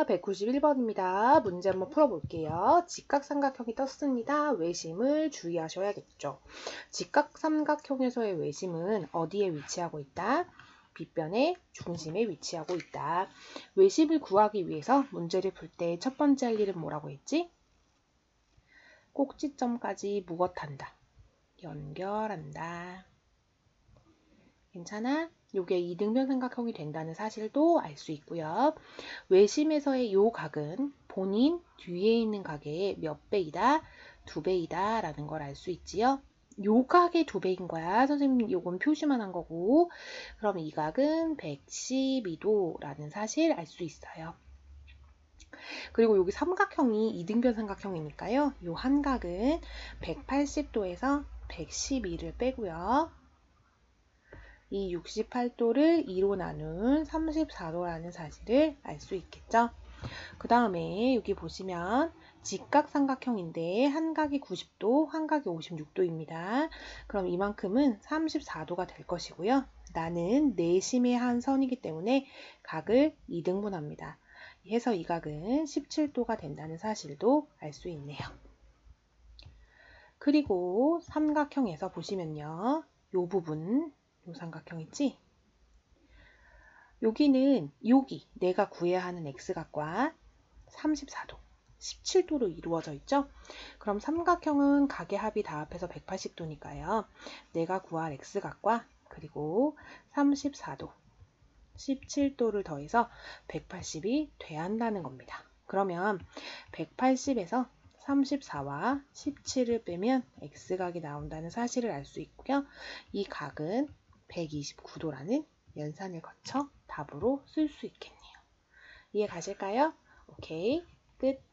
안녕하십니까. 191번입니다. 문제 한번 풀어볼게요. 직각삼각형이 떴습니다. 외심을 주의하셔야겠죠. 직각삼각형에서의 외심은 어디에 위치하고 있다? 빗변의 중심에 위치하고 있다. 외심을 구하기 위해서 문제를 풀 때 첫 번째 할 일은 뭐라고 했지? 꼭지점까지 무엇한다? 연결한다. 괜찮아? 요게 이등변 삼각형이 된다는 사실도 알 수 있고요. 외심에서의 요 각은 본인 뒤에 있는 각의 몇 배이다? 두 배이다 라는 걸 알 수 있지요. 요 각의 두 배인 거야. 선생님 요건 표시만 한 거고 그럼 이 각은 112도라는 사실 알 수 있어요. 그리고 여기 삼각형이 이등변 삼각형이니까요. 요 한 각은 180도에서 112를 빼고요. 이 68도를 2로 나눈 34도라는 사실을 알 수 있겠죠. 그 다음에 여기 보시면 직각삼각형인데 한 각이 90도, 한 각이 56도입니다. 그럼 이만큼은 34도가 될 것이고요. 나는 내심의 한 선이기 때문에 각을 2등분합니다. 해서 이 각은 17도가 된다는 사실도 알 수 있네요. 그리고 삼각형에서 보시면요. 이 부분 요 삼각형 있지? 여기는 여기 내가 구해야 하는 x각과 34도, 17도로 이루어져 있죠? 그럼 삼각형은 각의 합이 다 합해서 180도니까요. 내가 구할 x각과 그리고 34도, 17도를 더해서 180이 돼야 한다는 겁니다. 그러면 180에서 34와 17을 빼면 x각이 나온다는 사실을 알 수 있고요. 이 각은 129도라는 연산을 거쳐 답으로 쓸 수 있겠네요. 이해 가실까요? 오케이, 끝.